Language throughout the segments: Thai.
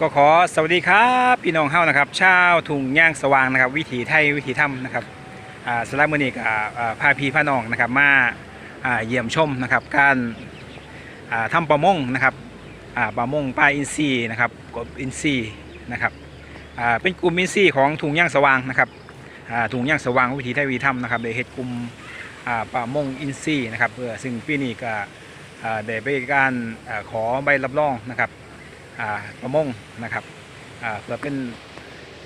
ก็ขอสวัสดีครับพี่น้องเฮานะครับชาวถุงย่างสว่างนะครับ วิถีไทยวิถีถ้ำนะครับอ่าสลับมื้อนี้ก็อ่าพาพีพาน้องนะครับมาเยี่ยมชมนะครับ การอ่าทำประมงนะครับอ่ามงปลาอินทรีนะครับกบอินทรีนะครับเป็นกลุ่มอินทรีของถุงย่างสว่างนะครับอ่าถุงย่างสว่างวิถีไทยวิถีถ้ำนะครับได้เฮ็ดกลุ่มอ่ามงอินทรีนะครับเพื่อซึ่งปีนี้ก็ได้ไปการขอใบรับรองนะครับ ประมงนะครับเพื่อเป็น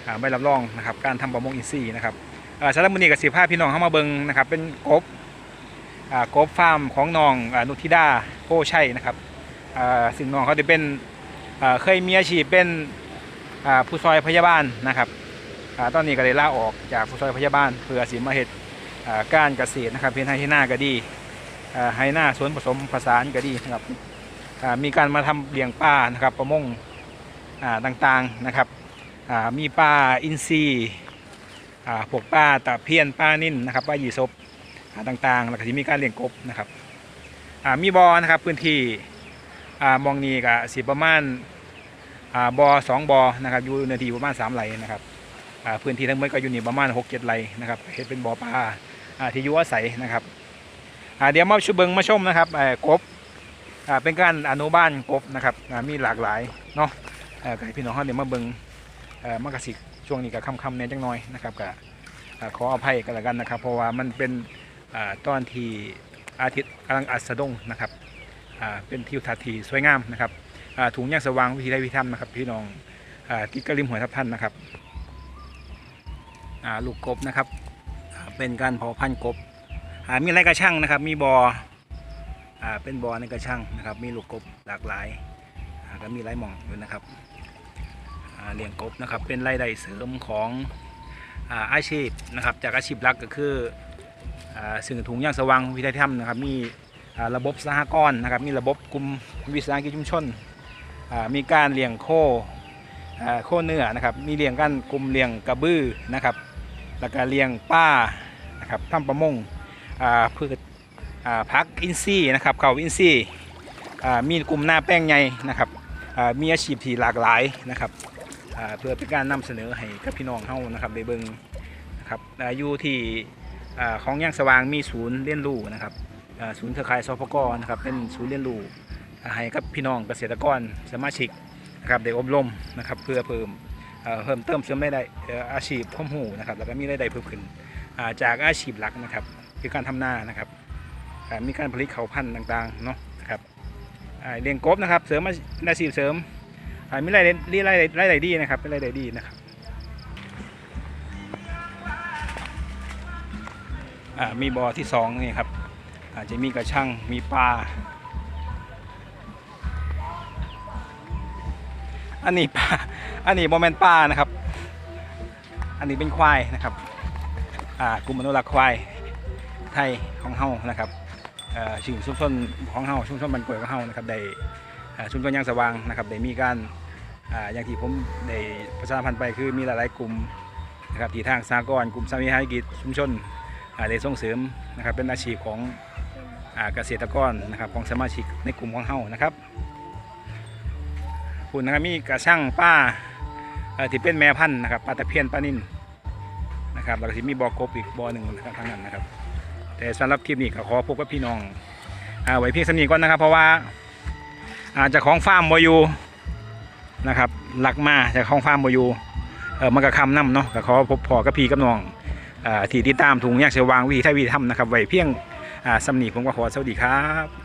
อ่าใบรับรองนะครับการทำประมงอินทรีย์นะครับอ่าสารมือนี้กับสิภาพี่น้องเข้ามาเบิงนะครับเป็นกบกบฟาร์มของน้องอนุทิดาโพชัยนะครับอ่าซึ่งน้องเขาจะเป็นเคยมีอาชีพเป็นผู้ซอยพยาบาลนะครับอตอนนี้ก็ได้ลาออกจากผู้ซอยพยาบาลเพื่อสิมาเหตุอ่าการเกษตรนะครับเพียงให้หน้าก็ดีให้หน้าสวนผสมผสานก็ดีนะครับ มีการมาทำเลี้ยงปลานะครับประมงต่างๆนะครับมีปลาอินทรีพวกปลาตะเพียนปลานิ่นนะครับปลาหยีสบต่างๆแล้วก็ที่มีการเลี้ยงกบนะครับมีบอนะครับพื้นที่มองนี้ก็สิประมาณอ่าบอสองบอนะครับอยู่เนื้อที่ประมาณสามไร่นะครับพื้นที่ทั้งหมดก็อยู่นี่ประมาณหกเจ็ดไร่นะครับเห็นเป็นบ่อปลาที่อยู่อาศัยนะครับเดี๋ยวมาชมเบิงมาชมนะครับกบ เป็นการอนุบาลกบนะครับมีหลากหลายเนาะก็ให้พี่น้องเขาเดี๋ยวมาเบิงเอ่อมากระสิกช่วงนี้กับคำคำๆเนี่ยจังน้อยนะครับก็อ่าขออภัยกันละกันนะครับ เพราะว่ามันเป็นอตอนที่อาทิตย์กำลังอัสดงนะครับเป็นทิวทัศน์ที่สวยงามนะครับถุงย่างสว่างวิธีได้วิธีทำนะครับ พี่น้องอติดกระริมหัวทับท่านนะครับลูกกบนะครับเป็นการเพาพันธุ์กบมีอะไรกระช่างนะครับ มีบออ่าเป็นบอลในกระชังนะครับ มีลูกกบหลากหลายก็มีหลายหม่องอยู่นะครับเลี้ยงกบนะครับเป็นรายได้เสริมของอาอาชีพนะครับ จากอาชีพหลักก็คืออสิ่งถุงย่างสว่างวิทยธรรมนะครับ มีระบบสหกรณ์นะครับ มีระบบกลุ่มวิสาหกิจชุมชนมีการเลี้ยงโคโคเนื้อนะครับ มีเลี้ยงกันกลุ่มเลี้ยงกระบือนะครับ แล้วก็เลี้ยงป้านะครับทำประมงพืชอ่า พักอินซี่นะครับเขาอินซี่มีกลุ่มหน้าแป้งใหญ่นะครับมีอาชีพที่หลากหลายนะครับเพื่อเป็นการนำเสนอให้กับพี่น้องเฮานะครับได้เบิงนะครับอาอยู่ที่ของย่างสว่างมีศูนย์เรียนรู้นะครับศูนย์เครือข่ายสพกนะครับเป็นศูนย์เรียนรู้ให้กับพี่น้องเกษตรกรสมาชิกนะครับได้อบรมนะครับเพื่อเพิ่มเพิ่มเติมเสริมรายได้อาชีพความรู้นะครับแล้วก็มีรายได้เพิ่มขึ้นจากอาชีพหลักนะครับคือการทำนานะครับ มีการผลิตเขาวพันธุ์ต่างๆเนาะนะครับเลี้ยงกบนะครับ เสริมอาชีพเสริมมีรายได้รายได้รายได้ดีนะครับเป็นรายได้ดีนะครับมีบ่อที่สองนี่ครับอาจจะมีกระชังมีปลาอันนี้ปลาอันนี้โมเมนปลานะครับ อันนี้เป็นควายนะครับ อ่ากลุ่มอนุรักษ์ควายไทยของเฮานะครับ ชื่อชุมชนของเฮาชุมชนบันกวยของเฮานะครับได้ชุมชนยางสว่างนะครับได้มีการอย่างที่ผมได้ประชาพันธ์ไปคือมีหลายๆกลุ่มนะครับที่ทางสากลกลุ่มสามีหากิจชุมชนได้ส่งเสริมนะครับเป็นอาชีพของเกษตรกรนะครับของสมาชิกในกลุ่มของเฮานะครับคุณนะครับมีกระช่างป้าที่เป็นแม่พันธุ์นะครับปลาตะเพียนปลานิ่นนะครับแล้วก็มีบ่อกบอีกบ่อหนึ่งนะครับทางนั้นนะครับ แต่สำหรับคลิปนี้ก็ขอพบกับพี่น้องอาไว้เพียงสนิทก่อนนะครับ เพราะว่าอาจจะของฟาร์มบอยู่นะครับหลักมาจากของฟาร์มบอยู่เออมันก็คำนำเนาะก็ขอพบพอกับพี่กับน้องอที่ติดตามถุงยากเสวางวิธีไทยวิธีทำนะครับไว้เพียงสำนีผมก็ขอสวัสดีครับ